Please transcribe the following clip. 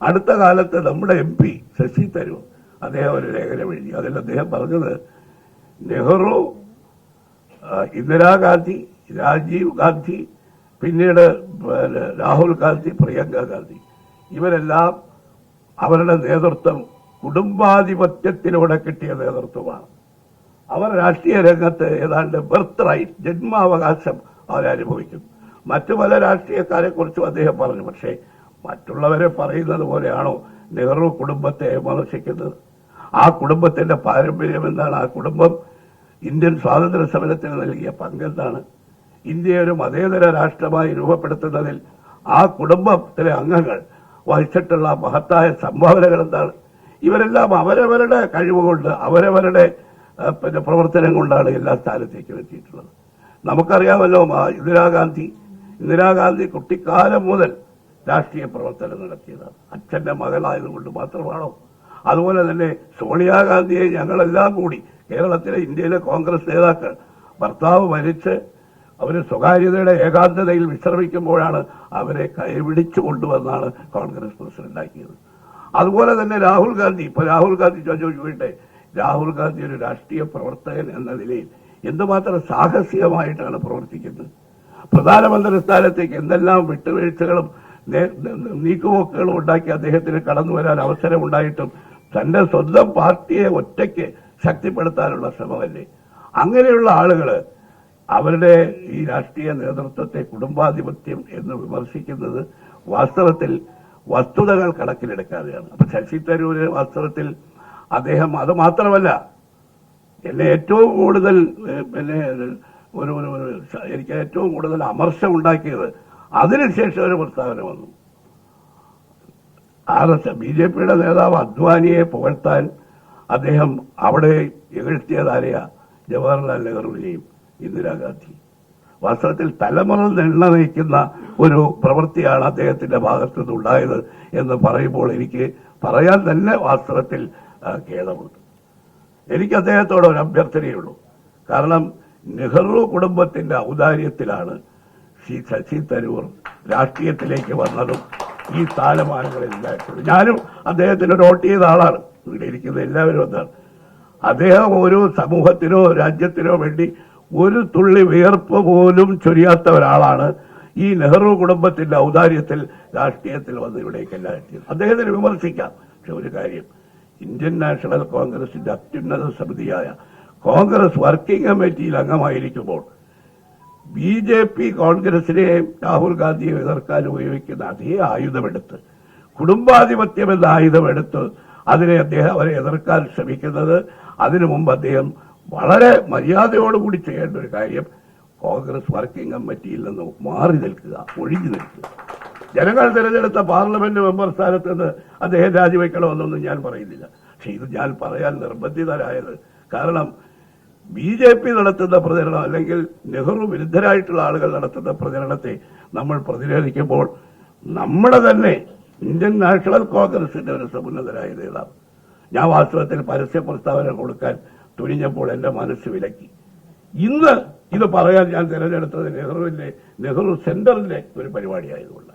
അടുത്ത കാലത്ത് നമ്മുടെ എം പി ശശി തരൂർ അദ്ദേഹം ഒരു ലേഖനം എഴുതി. അതിൽ അദ്ദേഹം പറഞ്ഞത് നെഹ്റു ഇന്ദിരാഗാന്ധി രാജീവ് ഗാന്ധി പിന്നീട് പിന്നെ രാഹുൽ ഗാന്ധി പ്രിയങ്ക ഗാന്ധി ഇവരെല്ലാം അവരുടെ നേതൃത്വം കുടുംബാധിപത്യത്തിലൂടെ കിട്ടിയ നേതൃത്വമാണ്. അവർ രാഷ്ട്രീയ രംഗത്ത് ഏതാണ്ട് ബർത്ത് റൈറ്റ് ജന്മാവകാശം അവരനുഭവിക്കും മറ്റു പല രാഷ്ട്രീയക്കാരെ കുറിച്ചും അദ്ദേഹം പറഞ്ഞു. പക്ഷേ മറ്റുള്ളവരെ പറയുന്നത് പോലെയാണോ നെഹ്റു കുടുംബത്തെ വിമർശിക്കുന്നത്? ആ കുടുംബത്തിന്റെ പാരമ്പര്യം എന്താണ്? ആ കുടുംബം ഇന്ത്യൻ സ്വാതന്ത്ര്യ സമരത്തിന് നൽകിയ പങ്കെന്താണ്? ഇന്ത്യയെ ഒരു മതേതര രാഷ്ട്രമായി രൂപപ്പെടുത്തുന്നതിൽ ആ കുടുംബത്തിലെ അംഗങ്ങൾ വഹിച്ചിട്ടുള്ള മഹത്തായ സംഭാവനകൾ എന്താണ്? ഇവരെല്ലാം അവരവരുടെ കഴിവുകൊണ്ട് അവരവരുടെ പിന്നെ പ്രവർത്തനം കൊണ്ടാണ് എല്ലാ സ്ഥാനത്തേക്കും എത്തിയിട്ടുള്ളത്. നമുക്കറിയാമല്ലോ ഇന്ദിരാഗാന്ധി. ഇന്ദിരാഗാന്ധി കുട്ടിക്കാലം മുതൽ രാഷ്ട്രീയ പ്രവർത്തനം നടത്തിയതാണ്. അച്ഛന്റെ മകളായതുകൊണ്ട് മാത്രമാണോ? അതുപോലെ തന്നെ സോണിയാഗാന്ധിയെ ഞങ്ങളെല്ലാം കൂടി കേരളത്തിലെ ഇന്ത്യയിലെ കോൺഗ്രസ് നേതാക്കൾ ഭർത്താവ് മരിച്ച് അവർ സ്വകാര്യതയുടെ ഏകാന്തതയിൽ വിശ്രമിക്കുമ്പോഴാണ് അവരെ കൈപിടിച്ചു കൊണ്ടുവന്നാണ് കോൺഗ്രസ് പ്രസിഡന്റാക്കിയത്. അതുപോലെ തന്നെ രാഹുൽ ഗാന്ധി ഇപ്പൊ രാഹുൽ ഗാന്ധി ചോദിക്കട്ടെ രാഹുൽ ഗാന്ധി ഒരു രാഷ്ട്രീയ പ്രവർത്തകൻ എന്ന നിലയിൽ എന്തുമാത്രം സാഹസികമായിട്ടാണ് പ്രവർത്തിക്കുന്നത്? പ്രധാനമന്ത്രി സ്ഥാനത്തേക്ക് എന്തെല്ലാം വിട്ടുവീഴ്ചകളും നേ- നീക്കുപോക്കുകളും ഉണ്ടാക്കി അദ്ദേഹത്തിന് കടന്നു വരാൻ അവസരമുണ്ടായിട്ടും തന്റെ സ്വന്തം പാർട്ടിയെ ഒറ്റയ്ക്ക് ശക്തിപ്പെടുത്താനുള്ള ശ്രമമല്ലേ? അങ്ങനെയുള്ള ആളുകൾ അവരുടെ ഈ രാഷ്ട്രീയ നേതൃത്വത്തെ കുടുംബാധിപത്യം എന്ന് വിമർശിക്കുന്നത് വാസ്തവത്തിൽ വസ്തുതകൾ കണക്കിലെടുക്കാതെയാണ്. അപ്പൊ ശശി തരൂര് വാസ്തവത്തിൽ അദ്ദേഹം അത് മാത്രമല്ല എന്നെ ഏറ്റവും കൂടുതൽ പിന്നെ ഒരു എനിക്ക് ഏറ്റവും കൂടുതൽ അമർഷം ഉണ്ടാക്കിയത് അതിനുശേഷം ഒരു പ്രസ്താവന വന്നു. ആർ എസ് ബി ജെ പിയുടെ നേതാവ് അദ്വാനിയെ പുകഴ്ത്താൻ അദ്ദേഹം അവിടെ എഴുത്തിയതാരെയ ജവഹർലാൽ നെഹ്റുവിനെയും ഇന്ദിരാഗാന്ധി വാസ്തവത്തിൽ തലമുറ നിണ്ണ നയിക്കുന്ന ഒരു പ്രവൃത്തിയാണ് അദ്ദേഹത്തിന്റെ ഭാഗത്തു ഉണ്ടായത് എന്ന് പറയുമ്പോൾ എനിക്ക് പറയാൻ തന്നെ വാസ്തവത്തിൽ ഖേദമുണ്ട്. എനിക്ക് അദ്ദേഹത്തോട് ഒരു അഭ്യർത്ഥനയുള്ളൂ. കാരണം നെഹ്റു കുടുംബത്തിന്റെ ഔദാര്യത്തിലാണ് ശ്രീ ശശി തരൂർ രാഷ്ട്രീയത്തിലേക്ക് വന്നതും ഈ സ്ഥാനമാനങ്ങളെല്ലാം ഞാനും അദ്ദേഹത്തിന് വോട്ട് ചെയ്ത ആളാണ്. ഇവിടെ ഇരിക്കുന്ന എല്ലാവരും ഒന്നാണ് അദ്ദേഹം ഒരു സമൂഹത്തിനോ രാജ്യത്തിനോ വേണ്ടി ഒരു തുള്ളി വിയർപ്പ് പോലും ചൊരിയാത്ത ഒരാളാണ് ഈ നെഹ്റു കുടുംബത്തിന്റെ ഔദാര്യത്തിൽ രാഷ്ട്രീയത്തിൽ വന്ന് ഇവിടേക്കെല്ലാം എത്തിയത്. അദ്ദേഹത്തിന് വിമർശിക്കാം. പക്ഷെ ഒരു കാര്യം ഇന്ത്യൻ നാഷണൽ കോൺഗ്രസിന്റെ അത്യുന്നത സമിതിയായ കോൺഗ്രസ് വർക്കിംഗ് കമ്മിറ്റിയിൽ അംഗമായിരിക്കുമ്പോൾ ബി ജെ പി കോൺഗ്രസിനെയും രാഹുൽ ഗാന്ധിയെ എതിർക്കാൻ ഉപയോഗിക്കുന്ന അതേ ആയുധമെടുത്ത് കുടുംബാധിപത്യം എന്ന ആയുധമെടുത്ത് അതിനെ അദ്ദേഹം അവരെ എതിർക്കാൻ ശ്രമിക്കുന്നത്. അതിനു മുമ്പ് അദ്ദേഹം വളരെ മര്യാദയോടുകൂടി ചെയ്യേണ്ട ഒരു കാര്യം കോൺഗ്രസ് വർക്കിംഗ് കമ്മിറ്റിയിൽ നിന്ന് മാറി നിൽക്കുക ഒഴിഞ്ഞു നിൽക്കുക. ജനങ്ങൾ തിരഞ്ഞെടുത്ത പാർലമെന്റ് മെമ്പർ സ്ഥാനത്ത് നിന്ന് അദ്ദേഹം രാജിവെക്കണമെന്നൊന്നും ഞാൻ പറയുന്നില്ല. പക്ഷെ ഇത് ഞാൻ പറയാൻ നിർബന്ധിതരായത് കാരണം ബി ജെ പി നടത്തുന്ന പ്രചരണം അല്ലെങ്കിൽ നെഹ്റു വിരുദ്ധരായിട്ടുള്ള ആളുകൾ നടത്തുന്ന പ്രചരണത്തെ നമ്മൾ പ്രതിരോധിക്കുമ്പോൾ നമ്മുടെ തന്നെ ഇന്ത്യൻ നാഷണൽ കോൺഗ്രസിന്റെ ഒരു സമുന്നതരായ നേതാവ്. ഞാൻ വാസ്തവത്തിൽ പരസ്യ പ്രസ്താവന കൊടുക്കാൻ തുനിഞ്ഞപ്പോൾ എന്റെ മനസ്സ് വിലക്കി. ഇന്ന് ഇത് പറയാൻ ഞാൻ തിരഞ്ഞെടുത്തത് നെഹ്റുവിന്റെ നെഹ്റു സെന്ററിന്റെ ഒരു പരിപാടിയായതുകൊണ്ട്